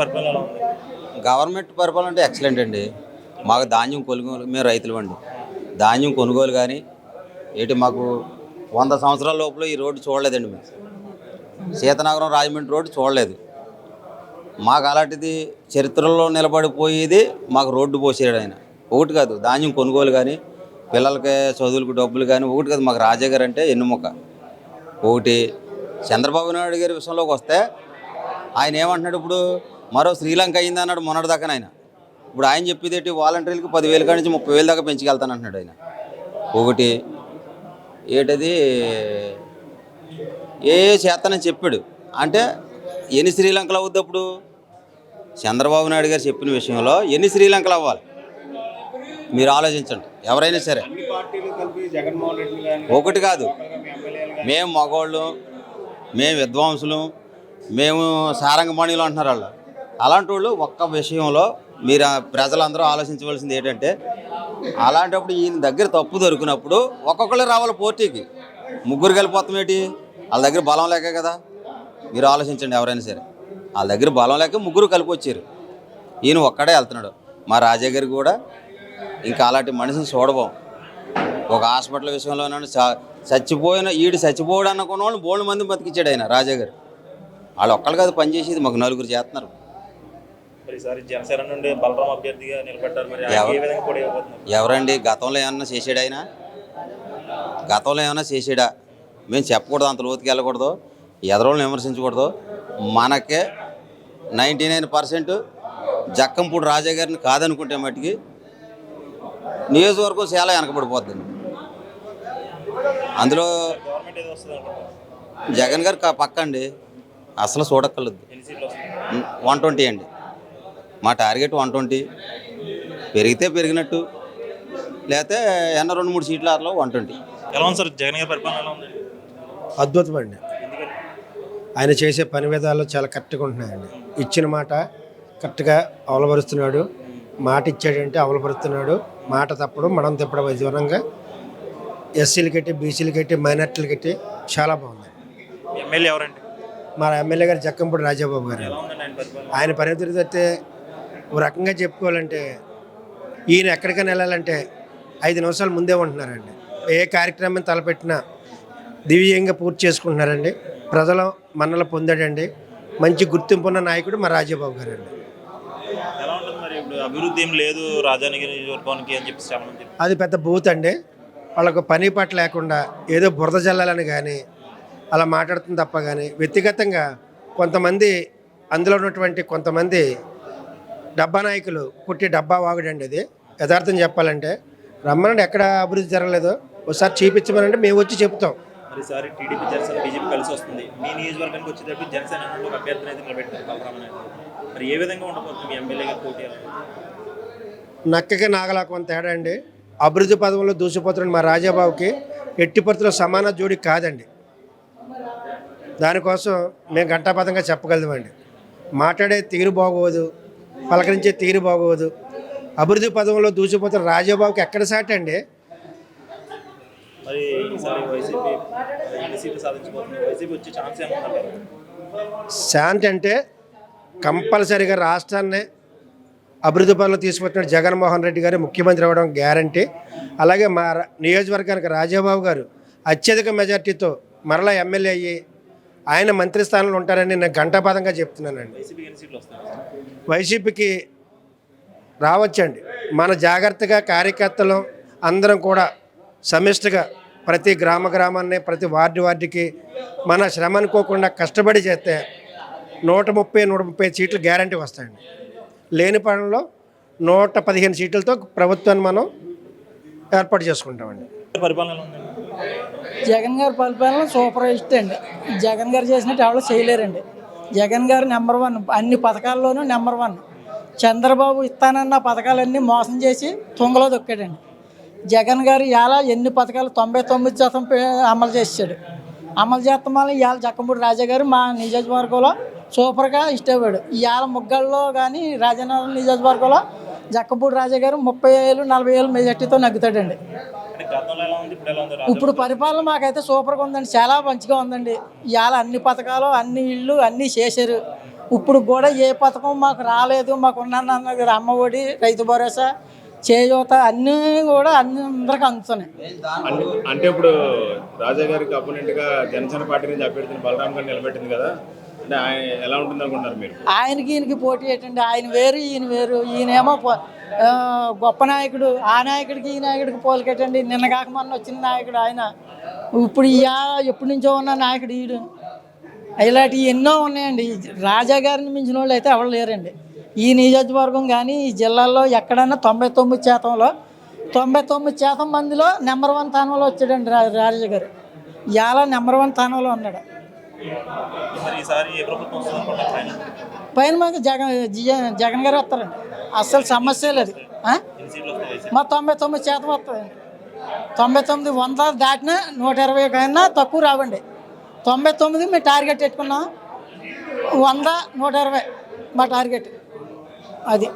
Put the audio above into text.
పరిపాలన గవర్నమెంట్ పరిపాలన అంటే ఎక్సలెంట్ అండి. మాకు ధాన్యం కొనుగోలు మేము రైతులు అండి. ధాన్యం కొనుగోలు కానీ ఏంటి మాకు వంద సంవత్సరాల లోపల ఈ రోడ్డు చూడలేదండి మేము. సీతనగరం రాజమండ్రి రోడ్డు చూడలేదు. మాకు అలాంటిది చరిత్రలో నిలబడిపోయేది మాకు రోడ్డు పోసాడు ఆయన. ఒకటి కాదు ధాన్యం కొనుగోలు కానీ పిల్లలకి చదువులకు డబ్బులు కానీ ఒకటి కాదు మాకు రాజా గారు అంటే ఎన్నుముక. ఒకటి చంద్రబాబు నాయుడు గారి విషయంలోకి వస్తే ఆయన ఏమంటున్నాడు ఇప్పుడు? మరో శ్రీలంక అయింది అన్నాడు మొన్నటి దాకా ఆయన ఇప్పుడు ఆయన చెప్పేదేటి వాలంటీర్లకు పదివేల కాడి నుంచి ముప్పై వేల దాకా పెంచుకెళ్తాను అంటున్నాడు ఆయన. ఒకటి ఏటది? ఏ చేస్తానని చెప్పాడు. అంటే ఎన్ని శ్రీలంకలు అవుద్ది అప్పుడు? చంద్రబాబు నాయుడు గారు చెప్పిన విషయంలో ఎన్ని శ్రీలంకలు అవ్వాలి? మీరు ఆలోచించండి. ఎవరైనా సరే. ఒకటి కాదు. మేము మగవాళ్ళు మేము విద్వాంసులు మేము సారంగపాణిలో అంటున్నారు వాళ్ళు. అలాంటి వాళ్ళు ఒక్క విషయంలో మీరు ప్రజలందరూ ఆలోచించవలసింది ఏంటంటే అలాంటప్పుడు ఈయన దగ్గర తప్పు దొరికినప్పుడు ఒక్కొక్కరు రావాలి పోటీకి. ముగ్గురు వెళ్ళిపోతాం ఏంటి? వాళ్ళ దగ్గర బలం లేక కదా. మీరు ఆలోచించండి ఎవరైనా సరే. వాళ్ళ దగ్గర బలం లేక ముగ్గురు కలిపి వచ్చారు ఈయన ఒక్కడే వెళ్తున్నాడు. మా రాజా గారు కూడా ఇంకా అలాంటి మనిషిని చూడబోం. ఒక హాస్పిటల్ విషయంలోనే చ- చచ్చిపోయిన ఈడు చచ్చిపోయాడు అనుకున్న వాళ్ళు బోల్డ్ మంది బతికిచ్చాడు ఆయన రాజా గారు. వాళ్ళు ఒక్కళ్ళు కాదు పనిచేసేది మాకు నలుగురు చేస్తున్నారు. ఈసారి జనసేన నుండి బలరాం అభ్యర్థిగా నిలబెట్టారు మరి? ఏ విధంగా కూడా ఎవరండి? గతంలో ఏమన్నా చేసాడు ఆయన? గతంలో ఏమన్నా చేసాడా? మేము చెప్పకూడదు అంత లోతుకి వెళ్ళకూడదు ఎదరోళ్ళని విమర్శించకూడదు. మనకే ninety nine percent Jakkampudi Raja గారిని కాదనుకుంటే మట్టుకి నియోజకవర్గం చాలా వెనకబడిపోద్దండి. అందులో జగన్ గారు కా- పక్క అండి అసలు చూడక్కర్లేదు. వన్ ట్వంటీ అండి. మా టార్గెట్ వన్ ట్వంటీ. పెరిగితే పెరిగినట్టు. లేకపోతే ఎన్న రెండు మూడు సీట్ల ఆటలో వన్ ట్వంటీ. ఎలా ఉంది సార్ జగన్ గారి పరిపాలన ఎలా ఉంది? అద్భుతమండి. ఎందుకని ఆయన చేసే పని విధాలు చాలా కరెక్ట్గా ఉంటున్నాయండి. ఇచ్చిన మాట కరెక్ట్గా అవలపరుస్తున్నాడు మాట ఇచ్చాడంటే అవలపరుస్తున్నాడు మాట తప్పడం మనం తిప్పడం విధంగా ఎస్సీలకి కట్టి బీసీలకి కట్టి మైనార్టీలు కట్టి చాలా బాగుంది. ఎమ్మెల్యే ఎవరండి? మా ఎమ్మెల్యే గారు జక్కంపూడి రాజాబాబు గారు. ఆయన పరిస్థితి అయితే ఒక రకంగా చెప్పుకోవాలంటే ఈయన ఎక్కడికైనా వెళ్ళాలంటే ఐదు నిమిషాల ముందే ఉంటున్నారండి. ఏ కార్యక్రమం తలపెట్టినా దివ్యంగా పూర్తి చేసుకుంటున్నారండి. ప్రజల మన్నలు పొందాడండి. మంచి గుర్తింపు ఉన్న నాయకుడు మా రాజాబాబు గారు అండి ఎలా ఉంటుంది మరి ఇప్పుడు అభివృద్ధి ఏం లేదు రాజానికి నియోజకవర్గానికి అని చెప్పి చాలా మంది చెప్తారు. అది పెద్ద బూత్ అండి. వాళ్ళకు పని పాట లేకుండా ఏదో బురద జల్లాలని కానీ అలా మాట్లాడుతుంది తప్ప కానీ వ్యక్తిగతంగా కొంతమంది అందులో ఉన్నటువంటి కొంతమంది డబ్బా నాయకులు పుట్టి డబ్బా వాగుడండి అది యథార్థం చెప్పాలంటే. రమ్మనండి ఎక్కడ అభివృద్ధి జరగలేదో. ఒకసారి చూపించమనంటే మేము వచ్చి చెప్తాం. మరి ఈసారి టీడీపీ జనసేన బీజేపీ కలిసి వస్తుంది. మీ నియోజకవర్గానికి వచ్చేటప్పుడు జనసేన నుండి ఒక అభ్యర్థిని అయితే నిలబెట్టారు బలరాం అనేది మరి ఏ విధంగా ఉండబోతుంది మీ ఎమ్మెల్యేగా పోటీ ఎలా ఉంది? నక్కకి నాగలా కొంత తేడా అండి. అభివృద్ధి పదంలో దూసిపోతున్న మా రాజాబాబుకి ఎట్టి పరిస్థితుల్లో సమాన జోడి కాదండి. దానికోసం మేము ఘంటాపథంగా చెప్పగలమండి. మాట్లాడే తీరు బాగోదు. పలకరించే తీరు బాగోదు. అభివృద్ధి పదంలో దూసిపోతున్న రాజాబాబుకి ఎక్కడ సాటి అండి? శాంతి అంటే కంపల్సరీగా రాష్ట్రాన్ని అభివృద్ధి పనులు తీసుకొచ్చిన జగన్మోహన్ రెడ్డి గారు ముఖ్యమంత్రి అవ్వడం గ్యారంటీ. అలాగే మా నియోజకవర్గానికి రాజాబాబు గారు అత్యధిక మెజార్టీతో మరలా ఎమ్మెల్యే అయ్యి ఆయన మంత్రి స్థానంలో ఉంటారని నేను ఘంటాపదంగా చెప్తున్నానండి. వైసీపీకి రావచ్చండి. మన జాగ్రత్తగా కార్యకర్తలు అందరం కూడా సమిష్టిగా ప్రతి గ్రామ గ్రామాన్ని ప్రతి వార్డు వార్డుకి మన శ్రమ అనుకోకుండా కష్టపడి చేస్తే నూట ముప్పై నూట ముప్పై సీట్లు గ్యారంటీ వస్తాయండి. లేని పనుల్లో నూట పదిహేను సీట్లతో ప్రభుత్వాన్ని మనం ఏర్పాటు చేసుకుంటామండి. పరిపాలన జగన్ గారి పరిపాలన సూపర్ హిట్ అండి. జగన్ గారు చేసినట్టు ఎవరు చేయలేరండి. జగన్ గారు నెంబర్ వన్ అన్ని పథకాల్లోనూ నెంబర్ వన్. చంద్రబాబు ఇస్తానన్న పథకాలన్నీ మోసం చేసి తుంగలో దొక్కాడండి జగన్ గారు ఇలా ఎన్ని పథకాలు తొంభై తొమ్మిది శాతం పే- అమలు చేసాడు అమలు చేస్తాం వల్ల ఇవాళ జక్కంపూడి రాజా గారు మా నియోజకవర్గంలో సూపర్గా ఇష్టపడాడు ఇవాళ ముగ్గల్లో కానీ రాజనగరం నియోజకవర్గంలో జక్కంపూడి రాజా గారు ముప్పై ఏళ్ళు నలభై ఏళ్ళు మెజార్టీతో నగ్గుతాడండి. ఇప్పుడు పరిపాలన మాకైతే సూపర్గా ఉందండి. చాలా మంచిగా ఉందండి. ఇవాళ అన్ని పథకాలు అన్ని ఇళ్ళు అన్నీ చేశారు. ఇప్పుడు కూడా ఏ పథకం మాకు రాలేదు. మాకు ఉన్నది అమ్మఒడి రైతు భరోసా చేయూత అన్నీ కూడా అన్ని అందరికి అందుతున్నాయి. అంటే ఇప్పుడు రాజా గారికి అపోనెంట్గా జనసేన పార్టీ నుంచి అభ్యర్థిని బలరాం గారిని నిలబెట్టింది కదా. అంటే ఆయన ఎలా ఉంటుంది అనుకుంటారు మీరు? ఆయనకి ఈయనకి పోటీ ఏంటండి? ఆయన వేరు ఈయన వేరు. ఈయనేమో గొప్ప నాయకుడు. ఆ నాయకుడికి ఈ నాయకుడికి పోలికేటండి. నిన్న కాక మొన్న వచ్చిన నాయకుడు ఆయన. ఇప్పుడు ఇయా ఎప్పటి నుంచో ఉన్న నాయకుడు ఈడు. ఇలాంటివి ఎన్నో ఉన్నాయండి. రాజా గారిని మించిన వాళ్ళు అయితే ఎవరు లేరండి. ఈ నియోజకవర్గం కానీ ఈ జిల్లాలో ఎక్కడైనా తొంభై తొమ్మిది శాతంలో తొంభై తొమ్మిది శాతం మందిలో నెంబర్ వన్ స్థానంలో వచ్చాడండి రాజా గారు. ఇలా నెంబర్ వన్ స్థానంలో ఉన్నాడు. పైన. మాకు జగన్ జగన్ జగన్ గారు వస్తారండి అస్సలు సమస్య లేదు? మా తొంభై తొమ్మిది శాతం వస్తుందండి తొంభై తొమ్మిది వంద దాటినా నూట ఇరవై కన్నా తక్కువ రావండి. తొంభై తొమ్మిది మేము టార్గెట్ పెట్టుకున్నాం. వంద నూట ఇరవై మా టార్గెట్. అది.